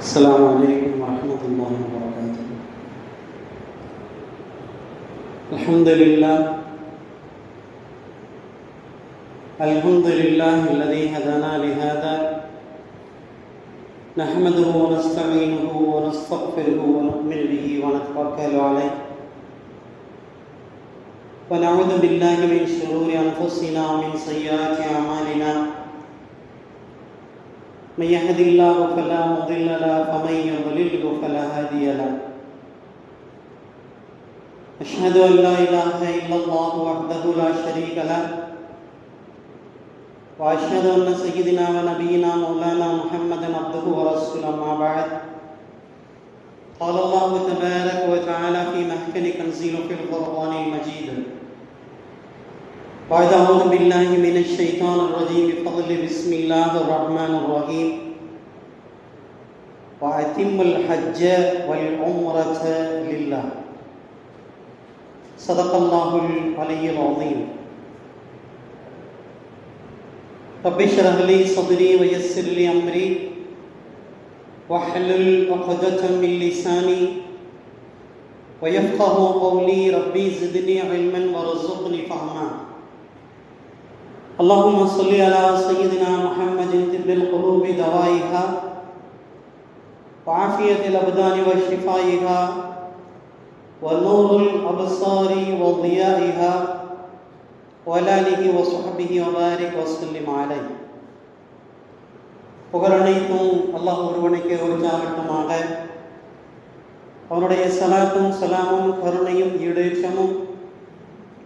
السلام عليكم ورحمة الله وبركاته. الحمد لله. الحمد لله الذي هدانا لهذا. نحمده ونستعينه ونستغفره ونؤمن به ونتوكل عليه. ونعوذ بالله من شرور أنفسنا ومن سيئات أعمالنا. من يهد الله فلا مضل له ومن يضلله فلا هادي له. أشهد أن لا إله إلا الله وحده لا شريك له وأشهد أن سيدنا ونبينا مولانا محمدا عبده ورسوله ما بعد. قال الله تبارك وتعالى في محكم تنزيل في القرآن المجيد بعد أعوذ بالله من الشيطان الرجيم. بفضل بسم الله الرحمن الرحيم. وأتم الحج والعمرة لله. صدق الله العلي العظيم. رب اشرح لي صدري ويسر لي أمري. واحلل عقدة من لساني. ويفقه قولي. ربي زدني علما وارزقني فهما. اللهم صل على سيدنا محمد طب القلوب دوائها وعافية الأبدان وشفائها ونور الأبصار وضيائها ولاله وصحبه وبارك وسلم عليه புகழ் அனைத்தும் அல்லாஹ் ஒருவனுக்கு உரித்தாகட்டுமாக அவனுடைய சலாத்தும் சலாமும் கருணையும் ஈடேற்றமும்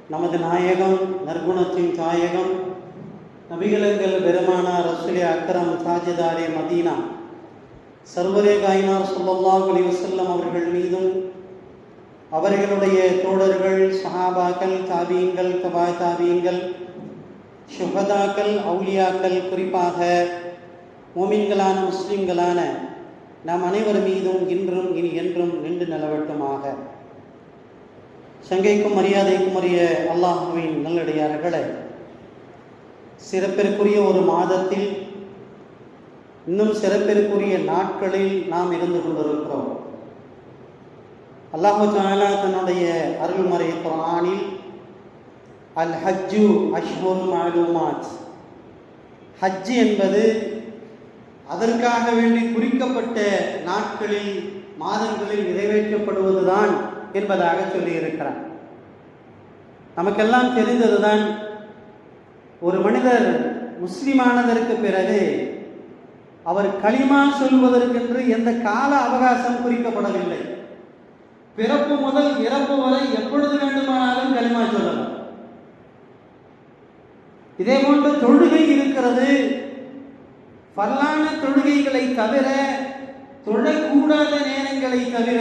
நமது நாயகம் நற்குணத்தின் தாயகம் நபிகளங்கள் பெருமானார் ரசுலே அக்கரம் தாஜிதாரே மதீனா. சர்வரே காயினார் சொல்லல்லாஹ் அலி வசல்லம் அவர்கள் மீதும் அவர்களுடைய தோழர்கள் சஹாபாக்கள் தாபியங்கள் கபாய் தாபியங்கள் சுகதாக்கள் அவுலியாக்கள் குறிப்பாக மோமின்களான முஸ்லிம்களான நாம் அனைவர் மீதும் இன்றும் இனி என்றும் நின்று நிலவட்டுமாக. சங்கைக்கும் மரியாதைக்கும் உரிய அல்லாஹுவின் நல்லடியார்களே சிறப்பிற்குரிய ஒரு மாதத்தில் இன்னும் சிறப்பிற்குரிய நாட்களில் நாம் இருந்து கொண்டிருக்கிறோம். அல்லாஹு தாலா தன்னுடைய அருள்மறை குரானில் அல் ஹஜ்ஜு அஷ்ஹுல் மாலூமாத். ஹஜ் என்பது அதற்காக வேண்டி குறிக்கப்பட்ட நாட்களில் மாதங்களில் நிறைவேற்றப்படுவதுதான் என்பதாக சொல்லியிருக்கிறார். நமக்கெல்லாம் தெரிந்ததுதான் ஒரு மனிதர் முஸ்லிமானதற்கு பிறகு அவர் களிமா சொல்வதற்கென்று எந்த கால அவகாசம் குறிக்கப்படவில்லை. பிறப்பு முதல் இறப்பு வரை எப்பொழுது வேண்டுமானாலும் களிமா சொல்லலாம். இதே போன்று தொழுகை இருக்கிறது. பல்லான தொழுகைகளை தவிர தொழக்கூடாத நேரங்களை தவிர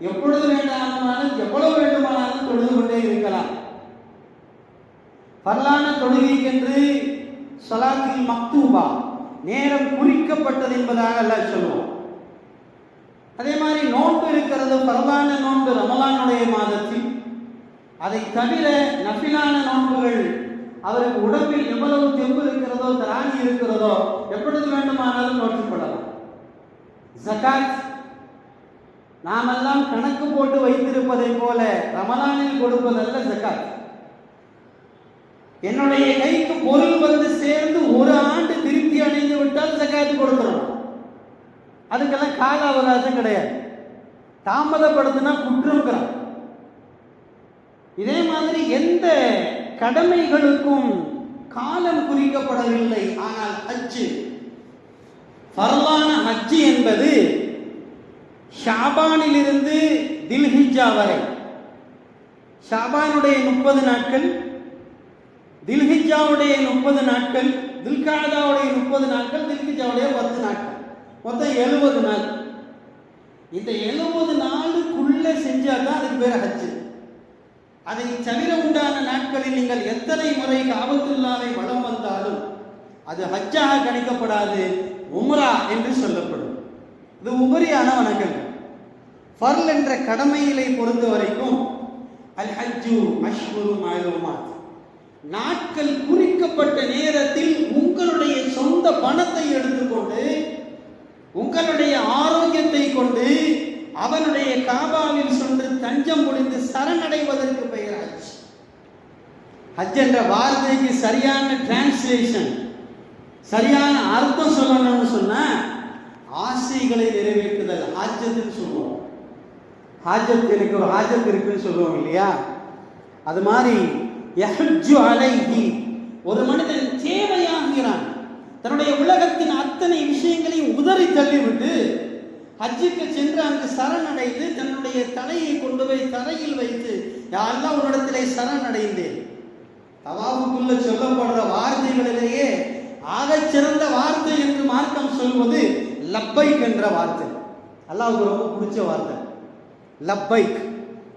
எப்பொழுது வேண்டாமானாலும் எவ்வளவு வேண்டுமானாலும் தொழுது கொண்டே இருக்கலாம். பரலான தொழுகைக்கென்று சலாத்தில் மக்தூபா நேரம் குறிக்கப்பட்டது என்பதாக எல்லாம் சொல்லுவோம் அதே மாதிரி நோன்பு இருக்கிறது பரவான நோன்பு ரமலானுடைய மாதத்தில். அதை தவிர நபிலான நோன்புகள் அவருக்கு உடம்பில் எவ்வளவு தெம்பு இருக்கிறதோ திராணி இருக்கிறதோ எப்பொழுது வேண்டுமானாலும் நோற்றுப்படலாம். ஜகாத் நாமெல்லாம் கணக்கு போட்டு வைத்திருப்பதை போல ரமலானில் கொடுப்பதல்ல ஜகாத் என்னுடைய கைக்கு பொருள் வந்து சேர்ந்து ஒரு ஆண்டு திருப்தி அடைந்து விட்டால் ஜக்காத்து கொடுத்துரும் அதுக்கெல்லாம் கால அவகாசம் கிடையாது. தாமதப்படுத்தினா குற்றங்கிறான் இதே மாதிரி எந்த கடமைகளுக்கும் காலம் குறிக்கப்படவில்லை. ஆனால் ஹஜ்ஜு பரவான ஹஜ்ஜு என்பது ஷாபானிலிருந்து தில்ஹிஜா வரை. ஷாபானுடைய முப்பது நாட்கள் தில்ஹிஜாவுடைய முப்பது நாட்கள் தில்காதாவுடைய முப்பது நாட்கள் தில்ஹிஜாவுடைய பத்து நாட்கள். மொத்தம் எழுபது நாள். இந்த எழுபது நாளுக்குள்ளே செஞ்சால் தான் அதுக்கு பேர் ஹஜ்ஜு. அதை தவிர உண்டான நாட்களில் நீங்கள் எத்தனை முறை காபத்துல்லாவை வளம் வந்தாலும் அது ஹஜ்ஜாக கணிக்கப்படாது உம்ரா என்று சொல்லப்படும். இது உபரியான வணக்கங்கள். ஃபர்ல் என்ற கடமையிலை பொறுத்த வரைக்கும் அல் ஹஜ்ஜு அஷ்குரு மாலுமாத். நாட்கள் குறிக்கப்பட்ட நேரத்தில் உங்களுடைய சொந்த பணத்தை எடுத்துக்கொண்டு உங்களுடைய ஆரோக்கிய அவனுடைய காபாவில் சென்று தஞ்சம் முடிந்து சரணடைவதற்கு பெயராச்சு ஹஜ் ஹஜ் என்ற வார்த்தைக்கு சரியான டிரான்ஸ்லேஷன் சரியான அர்த்தம் சொல்லணும்னு சொன்னா ஆசைகளை நிறைவேற்றுதல் ஹாஜத்துன்னு சொல்லுவோம். ஹாஜத் எனக்கு ஒரு ஹாஜத் இருக்குன்னு சொல்லுவோம் இல்லையா? அது மாதிரி யஹஜ்ஜு அலைஹி. ஒரு மனிதன் தேவையாகிறான். தன்னுடைய உலகத்தின் அத்தனை விஷயங்களையும் உதறி தள்ளிவிட்டு ஹஜ்ஜுக்கு சென்று அங்கு சரணடைந்து தன்னுடைய தலையை கொண்டு போய் தரையில் வைத்து யாரெல்லாம் உன்னிடத்திலே சரணடைந்தேன். தவாவுக்குள்ள சொல்லப்படுற வார்த்தைகளிலேயே ஆகச் சிறந்த வார்த்தை என்று மார்க்கம் சொல்வது லப்பைக் என்ற வார்த்தை. அல்லாவுக்கு ரொம்ப பிடிச்ச வார்த்தை. லப்பைக்.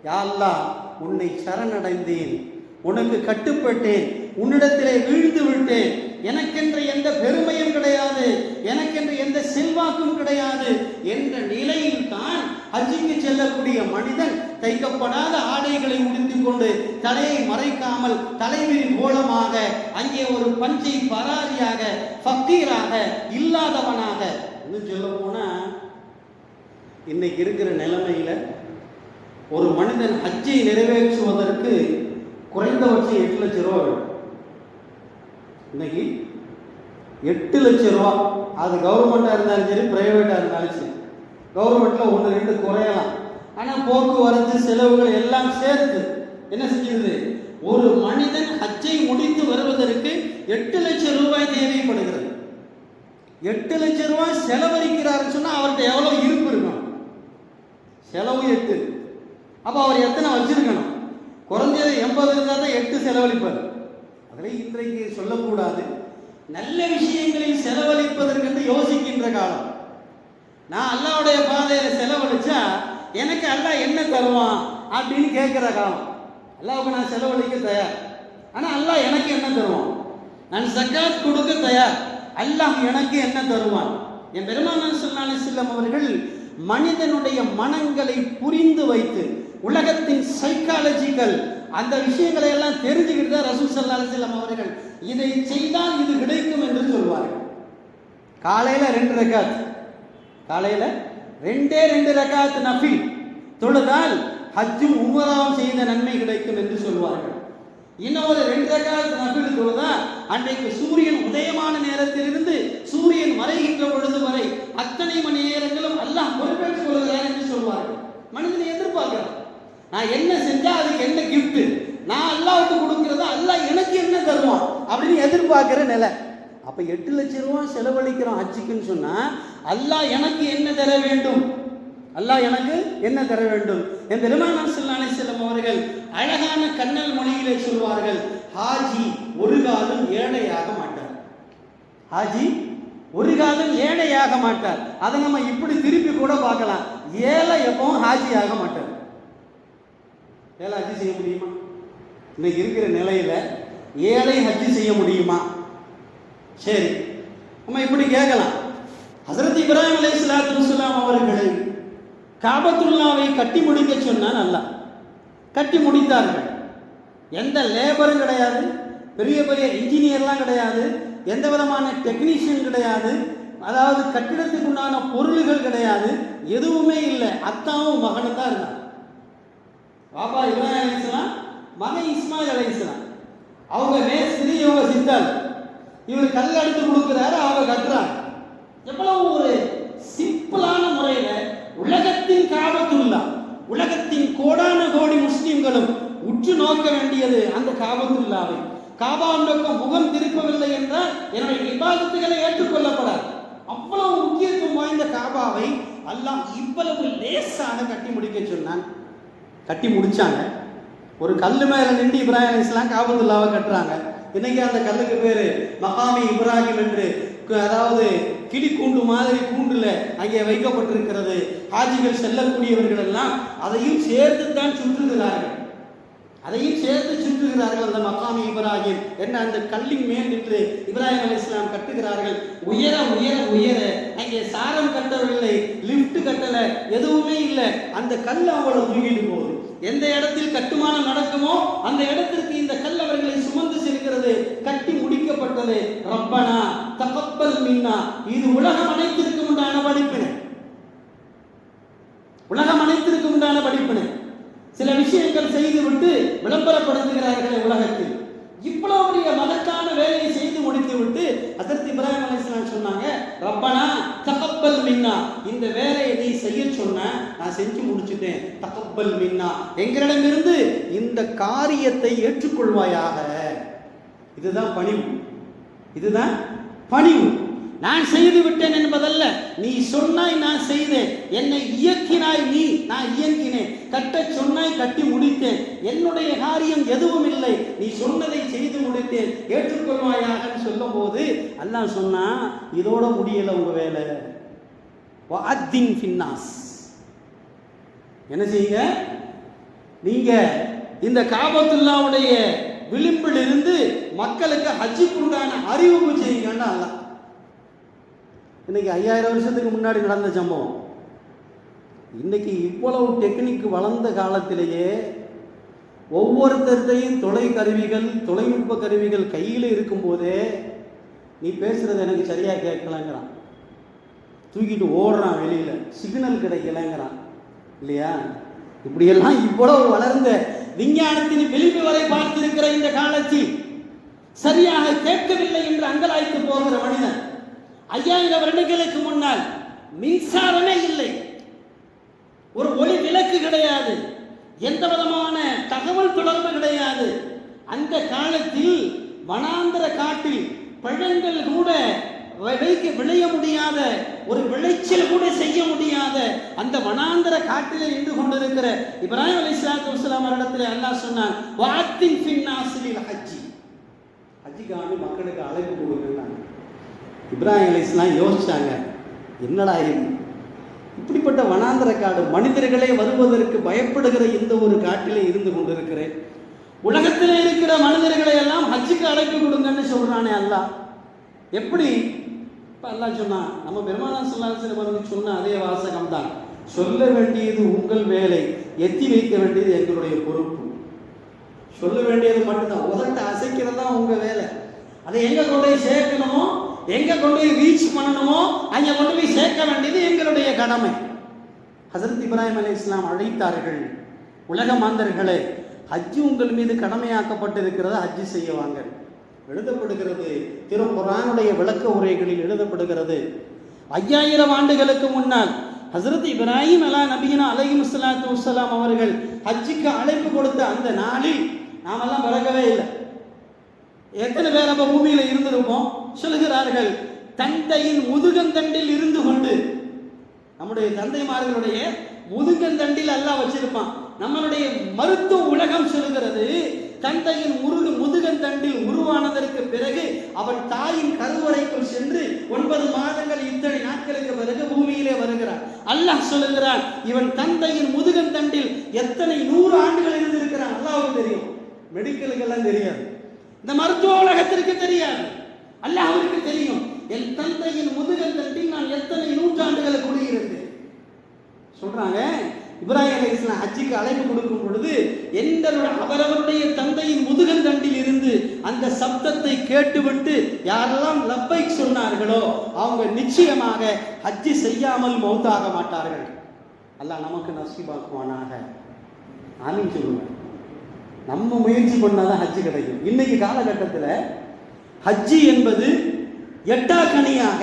யாரெல்லாம் உன்னை சரணடைந்தேன். உனக்கு கட்டுப்பட்டேன். உன்னிடத்திலே வீழ்ந்து விட்டேன். எனக்கென்று எந்த பெருமையும் கிடையாது. எனக்கென்று எந்த செல்வாக்கும் கிடையாது. என்ற நிலையில் தான் ஹஜ்ஜிக்கு செல்லக்கூடிய மனிதன் தைக்கப்படாத ஆடைகளை உடுத்திக் கொண்டு தலையை மறைக்காமல் தலைவிரி கோலமாக அங்கே ஒரு பஞ்சை பராரியாக ஃபக்கீராக இல்லாதவனாக. இன்னும் சொல்ல போனா இன்னைக்கு இருக்கிற நிலைமையில ஒரு மனிதன் ஹஜ்ஜை நிறைவேற்றுவதற்கு குறைந்தபட்சம் எட்டு லட்சம் ரூபா வேணும். இன்னைக்கு எட்டு லட்சம் ரூபா. அது கவர்மெண்ட்டாக இருந்தாலும் சரி ப்ரைவேட்டாக இருந்தாலும் சரி. கவர்மெண்ட்டில் ஒன்று ரெண்டு குறையலாம். ஆனால் போக்குவரத்து செலவுகள் எல்லாம் சேர்த்து என்ன செஞ்சிருது? ஒரு மனிதன் ஹஜ்ஜை முடித்து வருவதற்கு எட்டு லட்சம் ரூபாய் தேவைப்படுகிறது. எட்டு லட்சம் ரூபாய் செலவழிக்கிறாருன்னு சொன்னால் அவர்கிட்ட எவ்வளோ இருப்பு இருக்கணும் செலவு எட்டு. அப்போ அவர் எத்தனை வச்சிருக்கணும்? குறைஞ்சது எண்பது இருந்தால் தான் எட்டு செலவழிப்பார் அதில் இன்றைக்கு சொல்லக்கூடாது. நல்ல விஷயங்களில் செலவழிப்பதற்கென்று யோசிக்கின்ற காலம். நான் அல்லாவுடைய பாதையில் செலவழிச்சா எனக்கு அல்லா என்ன தருவான் அப்படின்னு கேட்குற காலம். அல்லாவுக்கு நான் செலவழிக்க தயார். ஆனால் அல்லாஹ் எனக்கு என்ன தருவான்? நான் சக்காத் கொடுக்க தயார். அல்லாஹ் எனக்கு என்ன தருவான்? என் பெருமானார் சொல்லாலி செல்லம் அவர்கள் மனிதனுடைய மனங்களை புரிந்து வைத்து உலகத்தின் சைக்காலஜிக்கல் அந்த விஷயங்களை எல்லாம் தெரிஞ்சுக்கிட்டு தான் ரசூல் சல்லா அலிசல்லாம் அவர்கள் இதை செய்தால் இது கிடைக்கும் என்று சொல்வார்கள். காலையில் ரெண்டு ரக்காத். காலையில் ரெண்டே ரெண்டு ரக்காத் நஃபில். தொழுதால் ஹஜ்ஜும் உமராவும் செய்த நன்மை கிடைக்கும் என்று சொல்வார்கள். இன்னொரு ரெண்டு ரக்காத் நஃபில் தொழுதால் அன்றைக்கு சூரியன் உதயமான நேரத்திலிருந்து சூரியன் மறைகின்ற பொழுது வரை அத்தனை மணி நேரங்களும் அல்லாஹ் பொறுப்பேற்றுக் கொள்கிறார் என்று சொல்வார்கள் மனிதனை எதிர்பார்க்கிறான் நான் என்ன செஞ்சா அதுக்கு என்ன கிஃப்ட் நான் அல்லாவுக்கு கொடுக்கறதா? அல்லாஹ் எனக்கு என்ன தருவான்? அப்படின்னு எதிர்பார்க்கிற நிலை. அப்ப எட்டு லட்சம் ரூபாய் செலவழிக்கிறோம் ஹஜ்ஜுக்குன்னு சொன்னா அல்லாஹ் எனக்கு என்ன தர வேண்டும்? அல்லாஹ் எனக்கு என்ன தர வேண்டும்? என் பெருமானார் செல்லானை செல்லும் அவர்கள் அழகான கண்ணல் மொழியிலே சொல்வார்கள் ஹாஜி ஒரு காலம் ஏழையாக மாட்டார். ஹாஜி ஒரு காலம் ஏழையாக மாட்டார். அதை நம்ம இப்படி திருப்பி கூட பார்க்கலாம். ஏழை எப்பவும் ஹாஜி ஆக மாட்டார். ஏழை ஹஜ்ஜி செய்ய முடியுமா? இன்னைக்கு இருக்கிற நிலையில ஏழை ஹஜ்ஜி செய்ய முடியுமா? சரி நம்ம இப்படி கேட்கலாம். ஹசரத் இப்ராஹிம் அலை சலாத்து அவர்கள் காபத்துல்லாவை கட்டி முடிக்க சொன்னால் நல்லா கட்டி முடித்தார்கள். எந்த லேபரும் கிடையாது பெரிய பெரிய இன்ஜினியர்லாம் கிடையாது எந்த விதமான டெக்னீஷியன் கிடையாது அதாவது கட்டிடத்துக்குண்டான பொருள்கள் கிடையாது எதுவுமே இல்லை. அத்தாவும் மகனும் தான் இருந்தாங்க. பாபா இப்ராஹிம் அலைஹிஸ்ஸலாம் மகன் இஸ்மாயில் அலைஹிஸ்ஸலாம் அவங்க மேஸ்திரி இவங்க சித்தாள் இவர் கல் எடுத்து கொடுக்குறாரு அவங்க கட்டுறாங்க. எவ்வளவு ஒரு சிம்பிளான முறையில உலகத்தின் காபத்துல்லா உலகத்தின் கோடான கோடி முஸ்லிம்களும் உற்று நோக்க வேண்டியது அந்த காபத்துல்லாவை. காபா நோக்கம் முகம் திருப்பவில்லை என்றால் என்னுடைய விவாதத்துகளை ஏற்றுக்கொள்ளப்படாது. அவ்வளவு முக்கியத்துவம் வாய்ந்த காபாவை அல்லாஹ் இவ்வளவு லேசாக கட்டி முடிக்க சொன்னான். கட்டி முடிச்சாங்க. ஒரு கல் மேலே நின்று இப்ராஹிம் அலைஹிஸ்ஸலாம் காபத்துல்லாவை கட்டுறாங்க. இன்னைக்கு அந்த கல்லுக்கு பேர்? மகாமி இப்ராஹிம் என்று. அதாவது கிளி கூண்டு மாதிரி கூண்டுல அங்கே வைக்கப்பட்டிருக்கிறது. ஹாஜிகள் செல்லக்கூடியவர்கள் எல்லாம் அதையும் சேர்த்து தான் சுற்றுகிறார்கள். அதையும் சேர்த்து சுற்றுகிறார்கள் அந்த மகாமி இப்ராஹிம். என்ன அந்த கல்லின் மேல் நின்று இப்ராஹிம் அலி இஸ்லாம் கட்டுகிறார்கள். உயர உயர உயர. அங்கே சாரம் கட்டவில்லை லிப்ட் கட்டல எதுவுமே இல்லை. அந்த கல் அவளை தூக்கிட்டு போகுது. எந்த இடத்தில் கட்டுமானம் நடக்குமோ அந்த இடத்திற்கு இந்த கல் அவர்களை சுமந்து செல்கிறது. கட்டி முடிக்கப்பட்டது. ரப்பனா தகப்பல் மின்னா. இது உலகம் அனைத்திற்கும் உண்டான படிப்பினை. உலகம் உண்டான படிப்பினை. சில விஷயங்கள் செய்துவிட்டு விளம்பரப்படுத்துகிறார்கள் உலகத்தில். இவ்வளவு பெரிய மகத்தான வேலையை செய்து முடித்து விட்டு அதற்கு இப்ராஹிம் அலைஹிஸ்ஸலாம் சொன்னாங்க ரப்பனா தகப்பல் மின்னா. இந்த வேலையை நீ செய்ய சொன்ன நான் செஞ்சு முடிச்சிட்டேன். தகப்பல் மின்னா. எங்களிடமிருந்து இந்த காரியத்தை ஏற்றுக்கொள்வாயாக. இதுதான் பணிவு. இதுதான் பணிவு. நான் செய்து விட்டேன் என்பதல்ல. நீ சொன்னாய் நான் செய்தேன். என்னை இயக்கினாய் நீ. நான் இயங்கினேன். கட்டச் சொன்னாய் கட்டி முடித்தேன். என்னுடைய காரியம் எதுவும் இல்லை. நீ சொன்னதை செய்து முடித்தேன். ஏற்றுக்கொள்வாயாகன்னு சொல்லும் போது அல்லாஹ் சொன்னா இதோட முடியல உங்க வேலை. வஅத்தின் ஃபின்னாஸ். என்ன செய்யுங்க? நீங்க இந்த காபத்துல்லாவுடைய விளிம்பில் இருந்து மக்களுக்கு ஹஜ்ஜுக்கு உண்டான அறிவிப்பு செய்யுங்கன்னா அல்ல இன்னைக்கு ஐயாயிரம் வருஷத்துக்கு முன்னாடி நடந்த சம்பவம். இன்னைக்கு இவ்வளவு டெக்னிக் வளர்ந்த காலத்திலேயே ஒவ்வொருத்தருடையும் தொலை கருவிகள் தொலைநுட்ப கருவிகள் கையில் இருக்கும்போதே நீ பேசுறது எனக்கு சரியாக கேட்கலங்கிறான். தூக்கிட்டு ஓடுறான் வெளியில். சிக்னல் கிடைக்கலங்கிறான். இல்லையா? இப்படியெல்லாம் இவ்வளவு வளர்ந்த விஞ்ஞானத்தின் விளிம்பு வரை பார்த்திருக்கிற இந்த காலத்தில் சரியாக கேட்கவில்லை என்று அங்கலாய்த்து போகிற மனிதன் ஐயாயிரம் வருடங்களுக்கு முன்னால் மின்சாரமே இல்லை. ஒரு ஒளி விளக்கு கிடையாது. எந்த விதமான தகவல் தொடர்பு கிடையாது. அந்த காலத்தில் வனாந்தர காட்டில் பழங்கள் கூட வை- வைக்க விளைய முடியாத ஒரு விளைச்சல் கூட செய்ய முடியாத அந்த வனாந்தர காட்டிலே நின்று கொண்டிருக்கிற இப்ராஹிம் அலி இஸ்லாத்து வஸ்லாம் இடத்துல அல்லாஹ் சொன்னான் வாத்தின் பின்னாசிலில் ஹஜ்ஜி. ஹஜ்ஜிக்காண்டி மக்களுக்கு அழைப்பு கொடுக்குறாங்க இப்ராஹிம் அலி இஸ்லாம் யோசிச்சாங்க என்னடா இது? இப்படிப்பட்ட வனாந்தர காடு மனிதர்களே வருவதற்கு பயப்படுகிற இந்த ஒரு காட்டிலே இருந்து கொண்டிருக்கிறேன். உலகத்தில் இருக்கிற மனிதர்களை எல்லாம் ஹஜ்ஜுக்கு அழைப்பு கொடுங்கன்னு சொல்றானே அல்லா. எப்படி? இப்ப அல்லாஹ் சொன்னா நம்ம பெருமானா சொல்லாசன் அவர்கள் சொன்ன அதே வாசகம் தான். சொல்ல வேண்டியது உங்கள் வேலை எத்தி வைக்க வேண்டியது எங்களுடைய பொறுப்பு. சொல்ல வேண்டியது மட்டும்தான். உதட்ட அசைக்கிறது தான் உங்க வேலை. அதை எங்க கொண்டு சேர்க்கணுமோ? எங்க கொண்டு போய் ரீச் பண்ணணுமோ அங்க கொண்டு போய் சேர்க்க வேண்டியது எங்களுடைய கடமை. ஹசரத் இப்ராஹிம் அலி இஸ்லாம் அழைத்தார்கள். உலக மாந்தர்களே ஹஜ்ஜு உங்கள் மீது கடமையாக்கப்பட்டிருக்கிறத ஹஜ்ஜு செய்ய வாங்க. எழுதப்படுகிறது திருக்குறானுடைய விளக்க உரைகளில் எழுதப்படுகிறது. ஐயாயிரம் ஆண்டுகளுக்கு முன்னால் ஹசரத் இப்ராஹிம் அலா நபீனா அலையும் ஸலாத்து வஸ்ஸலாம் அவர்கள் ஹஜ்ஜுக்கு அழைப்பு கொடுத்த அந்த நாளில் நாமெல்லாம் பிறகவே இல்லை. எத்தனை பேர் நம்ம பூமியில இருந்திருப்போம் சொல்லுகிறார்கள் தந்தையின் முதுகந்தண்டில் இருந்து கொண்டு. நம்முடைய தந்தைமார்களுடைய முதுகந்தண்டில் அல்லாஹ் வச்சிருப்பான். நம்மளுடைய மருத்துவ உலகம் சொல்லுகிறது தந்தையின் முருகு முதுகந்தண்டில் உருவானதற்கு பிறகு அவன் தாயின் கருவறைக்குள் சென்று ஒன்பது மாதங்கள் இத்தனை நாட்களுக்கு பிறகு பூமியிலே வருகிறான். அல்லாஹ் சொல்லுகிறான் இவன் தந்தையின் முதுகந்தண்டில் எத்தனை நூறு ஆண்டுகள் இருந்திருக்கிறான்? அல்லாவுக்கு தெரியும். மெடிக்கலுக்கெல்லாம் தெரியாது. இந்த மருத்துவ உலகத்திற்கு தெரியாது. அல்லாஹ்விற்கு தெரியும். என் தந்தையின் முதுகந்தண்டில் நான் எத்தனை நூற்றாண்டுகளை குடியிருந்தேன். சொல்றாங்க இப்ராஹிம் அலி இஸ்லாம் ஹஜ்ஜிக்கு அழைப்பு கொடுக்கும் பொழுது எங்களுடைய அவரவருடைய தந்தையின் முதுகந்தண்டில் இருந்து அந்த சப்தத்தை கேட்டுவிட்டு யாரெல்லாம் லப்பை சொன்னார்களோ அவங்க நிச்சயமாக ஹஜ்ஜி செய்யாமல் மௌத்தாக மாட்டார்கள். அல்லாஹ் நமக்கு நசீபாக்குவானாக. ஆமீன் சொல்லுவேன் நம்ம முயற்சி பண்ணாதான் ஹஜ்ஜு கிடைக்கும். இன்னைக்கு காலகட்டத்தில் ஹஜ்ஜி என்பது எட்டாக்கணியாக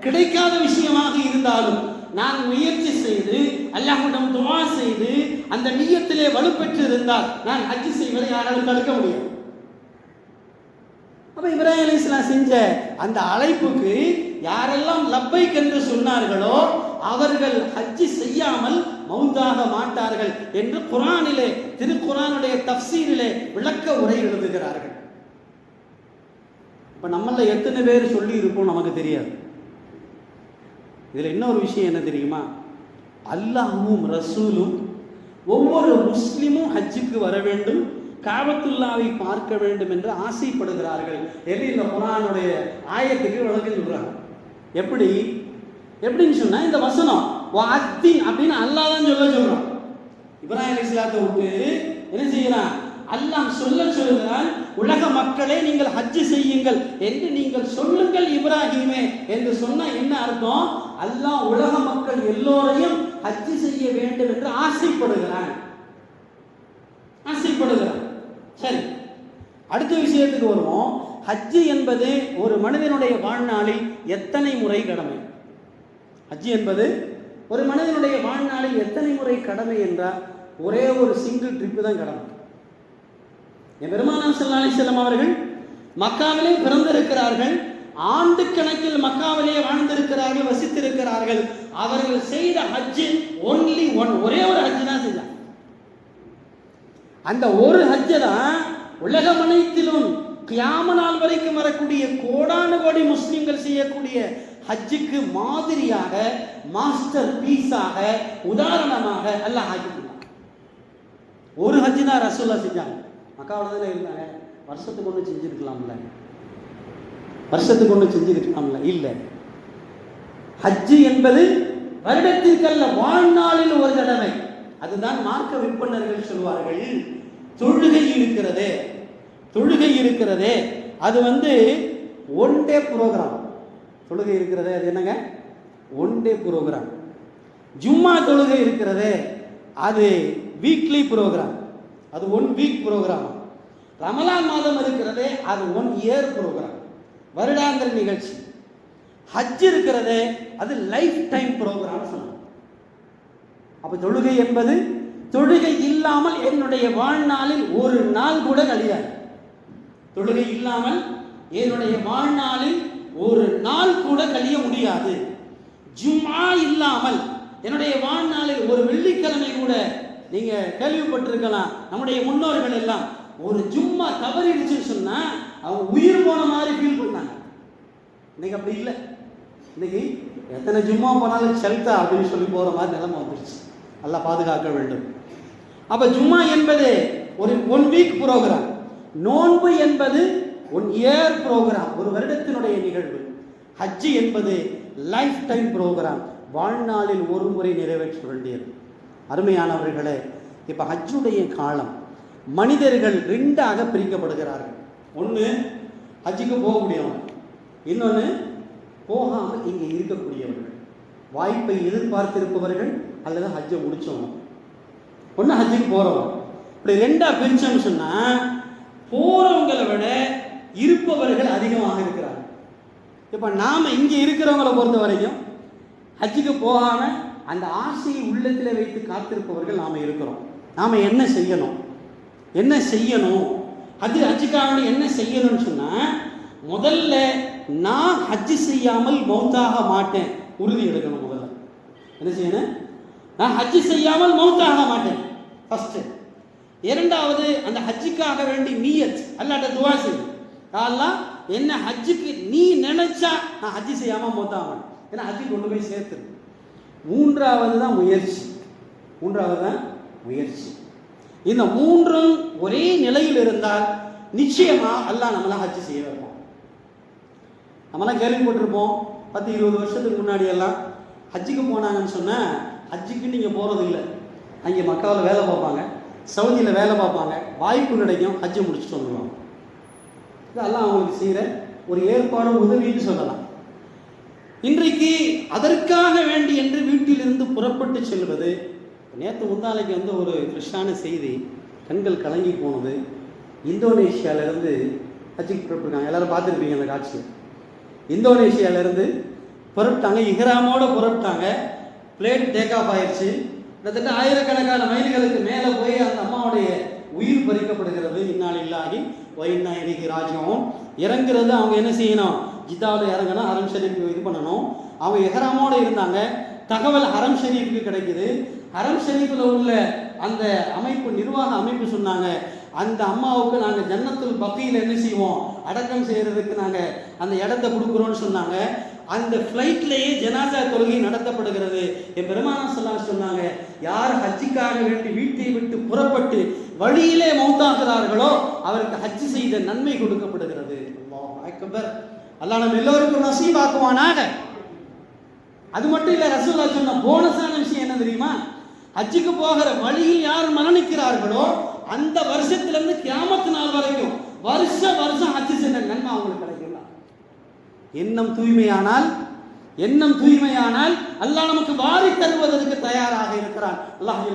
கிடைக்காத விஷயமாக இருந்தாலும் நான் முயற்சி செய்து அல்லாஹிடம் துவா செய்து அந்த நீயத்திலே வலுப்பெற்று இருந்தால் நான் ஹஜ்ஜி செய்வதை யாராலும் தடுக்க முடியும் அப்ப இப்ராஹிம் அலைஹிஸ்ஸலாம் செஞ்ச அந்த அழைப்புக்கு யாரெல்லாம் லப்பைக் என்று சொன்னார்களோ அவர்கள் ஹஜ்ஜி செய்யாமல் மவுந்தாக மாட்டார்கள் என்று குரானிலே திருக்குறானுடைய தப்சீரிலே விளக்க உரை எழுதுகிறார்கள். இப்ப நம்மள எத்தனை பேர் சொல்லி இருப்போம் நமக்கு தெரியாது. இதுல இன்னொரு விஷயம் என்ன தெரியுமா? அல்லாஹும் ரசூலும் ஒவ்வொரு முஸ்லிமும் ஹஜ்ஜுக்கு வர வேண்டும் காபத்துல்லாவை பார்க்க வேண்டும் என்று ஆசைப்படுகிறார்கள். என்று இந்த குரானுடைய ஆயத்துக்கு விளக்கம் சொல்றாங்க எப்படி? எப்படின்னு சொன்னா இந்த வசனம். வாத்தின் அப்படின்னு அல்லாஹ் தான் சொல்ல சொல்றான். இப்ராஹிம் இஸ்லாத்தை விட்டு என்ன செய்யறான் அல்லாஹ் சொல்ல சொல்லுகிறான் உலக மக்களே நீங்கள் ஹஜ்ஜு செய்யுங்கள் என்று நீங்கள் சொல்லுங்கள் இப்ராஹிமே என்று சொன்னா என்ன அர்த்தம்? அல்லாஹ் உலக மக்கள் எல்லோரையும் ஹஜ்ஜு செய்ய வேண்டும் என்று ஆசைப்படுகிறான். ஆசைப்படுகிறான். சரி அடுத்த விஷயத்துக்கு வருவோம். ஹஜ்ஜு என்பது ஒரு மனிதனுடைய வாழ்நாளில் எத்தனை முறை கடமை? ஹஜ்ஜு என்பது ஒரு மனிதனுடைய வாழ்நாளில் எத்தனை முறை கடமை என்றால் ஒரே ஒரு சிங்கிள் ட்ரிப்பு தான் கடமை. என் பெருமானார் ஸல்லல்லாஹு அலைஹி அவர்கள் மக்காவிலே பிறந்திருக்கிறார்கள் ஆண்டு கணக்கில் மக்காவிலே வாழ்ந்திருக்கிறார்கள் வசித்திருக்கிறார்கள். அவர்கள் செய்த ஹஜ்ஜு ஒன்லி ஒன் ஒரே ஒரு ஹஜ்ஜு தான் செஞ்சாங்க அந்த ஒரு ஹஜ்ஜை தான் உலகம் அனைத்திலும் கியாம நாள் வரைக்கும் வரக்கூடிய கோடானு கோடி முஸ்லிம்கள் செய்யக்கூடிய ஹஜ்ஜுக்கு மாதிரியாக மாஸ்டர் பீஸாக உதாரணமாக அல்லாஹ் ஆக்கிட்டான் ஒரு ஹஜ்ஜு தான் ரசூல்லா செஞ்சாங்க. மக்காவில் தானே இருந்தாங்க. வருஷத்துக்கு ஒன்று செஞ்சுருக்கலாம்ல. வருஷத்துக்கு ஒன்று செஞ்சுருக்கலாம்ல. இல்லை. ஹஜ்ஜு என்பது வருடத்திற்கல்ல வாழ்நாளில் ஒரு தடவை. அதுதான் மார்க்க விற்பனர்கள் சொல்வார்கள். தொழுகை இருக்கிறது. தொழுகை இருக்கிறதே. அது வந்து ஒன் டே ப்ரோக்ராம் தொழுகை இருக்கிறதே அது என்னங்க? ஒன் டே ப்ரோக்ராம் ஜும்மா தொழுகை இருக்கிறதே அது வீக்லி ப்ரோக்ராம் அது ஒன் வீக் ப்ரோக்ராம் ரமலான் மாதம் இருக்கிறதே அது ஒன் இயர் ப்ரோக்ராம் வருடாந்திர நிகழ்ச்சி. ஹஜ் இருக்கிறதே அது லைஃப் டைம் ப்ரோக்ராம் சொன்னாங்க. அப்போ தொழுகை என்பது தொழுகை இல்லாமல் என்னுடைய வாழ்நாளில் ஒரு நாள் கூட கழியாது. தொழுகை இல்லாமல் என்னுடைய வாழ்நாளில் ஒரு நாள் கூட கழிய முடியாது. ஜும்மா இல்லாமல் என்னுடைய வாழ்நாளில் ஒரு வெள்ளிக்கிழமை கூட நீங்க கேள்விப்பட்டிருக்கலாம். நம்முடைய முன்னோர்கள் எல்லாம் ஒரு ஜும்மா தவறிடுச்சுன்னு சொன்னா அவங்க உயிர் போன மாதிரி ஃபீல் பண்ணாங்க. இன்னைக்கு அப்படி இல்லை. இன்னைக்கு எத்தனை ஜும்மா போனாலும் செல்தா அப்படின்னு சொல்லி போற மாதிரி நிலைமை வந்துருச்சு. நல்லா பாதுகாக்க வேண்டும். அப்ப ஜும்மா என்பது ஒரு ஒன் வீக் ப்ரோக்ராம் நோன்பு என்பது ஒன் இயர் ப்ரோக்ராம் ஒரு வருடத்தினுடைய நிகழ்வு. ஹஜ்ஜு என்பது லைஃப் டைம் ப்ரோக்ராம் வாழ்நாளில் ஒரு முறை நிறைவேற்ற வேண்டியது அருமையானவர்களே இப்போ ஹஜ்ஜுடைய காலம். மனிதர்கள் ரெண்டாக பிரிக்கப்படுகிறார்கள். ஒன்று ஹஜ்ஜுக்கு போக முடியும். இன்னொன்று போகாமல் இங்கே இருக்கக்கூடியவர்கள். வாய்ப்பை எதிர்பார்த்திருப்பவர்கள் அல்லது ஹஜ்ஜை முடிச்சவங்க. ஒன்று ஹஜ்ஜுக்கு போகிறவங்க இப்படி ரெண்டாக பிரிச்சோம்னு சொன்னால் போகிறவங்களை விட இருப்பவர்கள் அதிகமாக இருக்கிறாங்க இப்போ நாம் இங்கே இருக்கிறவங்கள பொறுத்த வரைக்கும் ஹஜ்ஜுக்கு போகாமல் அந்த ஆசையை உள்ளத்தில் வைத்து காத்திருப்பவர்கள் நாம் இருக்கிறோம். நாம் என்ன செய்யணும்? என்ன செய்யணும்? ஹஜ் ஹஜ்ஜுக்காக என்ன செய்யணும்னு சொன்னால் முதல்ல நான் ஹஜ்ஜு செய்யாமல் மௌத்தாக மாட்டேன். உறுதி எடுக்கணும் முதல்ல. என்ன செய்யணும்? நான் ஹஜ்ஜு செய்யாமல் மௌத்தாக மாட்டேன். ஃபஸ்ட்டு இரண்டாவது அந்த ஹஜ்ஜுக்காக வேண்டி நீயத் அல்லாட்ட துவா செய்யும் அல்லாஹ் என்ன ஹஜ்ஜுக்கு நீ நினைச்சா நான் ஹஜ்ஜு செய்யாமல் மௌத்தாக ஏன்னா ஹஜ்ஜு கொண்டு போய் சேர்த்துரு. மூன்றாவது தான் முயற்சி. மூன்றாவது தான் முயற்சி. இந்த மூன்றும் ஒரே நிலையில் இருந்தால் நிச்சயமா அல்லாஹ் நம்மளாம் ஹஜ்ஜு செய்ய வைப்போம் நம்மளாம் கேள்விப்பட்டிருப்போம். பத்து இருபது வருஷத்துக்கு முன்னாடி எல்லாம் ஹஜ்ஜுக்கு போனாங்கன்னு சொன்னால் ஹஜ்ஜுக்கு நீங்கள் போகிறது இல்லை. அங்கே மக்காவில் வேலை பார்ப்பாங்க. சவுதியில் வேலை பார்ப்பாங்க. வாய்ப்பு கிடைக்கும் ஹஜ்ஜை முடிச்சுட்டு வந்துடுவாங்க இதெல்லாம் அவங்களுக்கு செய்கிற ஒரு ஏற்பாடு உதவின்னு சொல்லலாம். இன்றைக்கு அதற்காக வேண்டி என்று வீட்டிலிருந்து புறப்பட்டு செல்வது நேற்று முந்தாலைக்கு வந்து ஒரு ஃப்ரெஷ்ஷான செய்தி கண்கள் கலங்கி போனது. இந்தோனேஷியாவிலேருந்து ஹஜ்ஜுக்கு புறப்பட்டுருக்காங்க. எல்லாரும் பார்த்துருப்பீங்க அந்த காட்சி. இந்தோனேஷியாவிலேருந்து புறப்பட்டாங்க. இஹராமோடு புறப்பட்டாங்க. பிளேட் டேக் ஆஃப் ஆயிடுச்சு கிட்டத்தட்ட ஆயிரக்கணக்கான மைல்களுக்கு மேலே போய் அந்த அம்மாவுடைய உயிர் பறிக்கப்படுகிறது. இன்னால் இல்லாகி ஒயின்னா இன்றைக்கி ராஜ்யம் இறங்குறது அவங்க என்ன செய்யணும்? ஜித்தாவில் இறங்கணும் ஹரம் ஷரீஃப் இது பண்ணணும். அவங்க எஹராமோடு இருந்தாங்க. தகவல் ஹரம் ஷரீஃபுக்கு கிடைக்குது. ஹரம் ஷரீஃபில் உள்ள அந்த அமைப்பு நிர்வாக அமைப்பு சொன்னாங்க. அந்த அம்மாவுக்கு நாங்கள் ஜன்னத்தில் பக்தியில் என்ன செய்வோம்? அடக்கம் செய்கிறதுக்கு நாங்கள் அந்த இடத்த கொடுக்குறோன்னு சொன்னாங்க. அந்த ஃப்ளைட்லேயே ஜனாசா தொழுகை நடத்தப்படுகிறது. என் பெருமானா சொல்லா சொன்னாங்க யார் ஹஜ்ஜிக்காக வேண்டி வீட்டை விட்டு புறப்பட்டு வழியிலே மௌத்தாகிறார்களோ அவருக்கு ஹஜ்ஜு செய்த நன்மை கொடுக்கப்படுகிறது. அல்லா நம்ம எல்லோருக்கும் நசீபாக்குவானாக. அது மட்டும் இல்லை ரசூல்லா சொன்ன போனஸான விஷயம் என்ன தெரியுமா? ஹஜ்ஜுக்கு போகிற வழியில் யார் மரணிக்கிறார்களோ அந்த வருஷத்திலிருந்து கியாமத்து நாள் வரைக்கும் வருஷ வருஷம் ஹஜ்ஜு சென்ற நன்மை அவங்களுக்கு கிடைக்கும். எண்ணம் தூய்மையானால் எண்ணம் தூய்மையானால் அல்லாஹ் நமக்கு வாரி தருவதற்கு தயாராக இருக்கிறான். அல்லாஹ்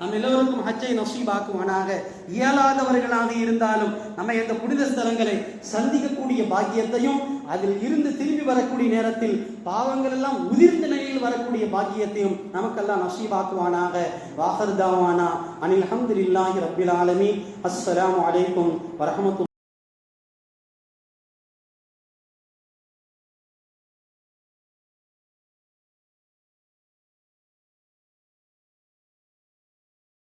நம் எல்லோருக்கும் ஹஜ்ஜை நசீபாக்குவானாக. இயலாதவர்களாக இருந்தாலும் நம்ம இந்த புனித ஸ்தலங்களை சந்திக்கக்கூடிய பாக்கியத்தையும் அதில் இருந்து திரும்பி வரக்கூடிய நேரத்தில் பாவங்கள் எல்லாம் உதிர்ந்த நிலையில் வரக்கூடிய பாக்கியத்தையும் நமக்கெல்லாம் நசீபாக்குவானாக. வாஹர்தாவானா அனில் அஹமதுல்லாஹி ரபில் ஆலமி அஸ்ஸலாமு அலைக்கும் வரஹமத்து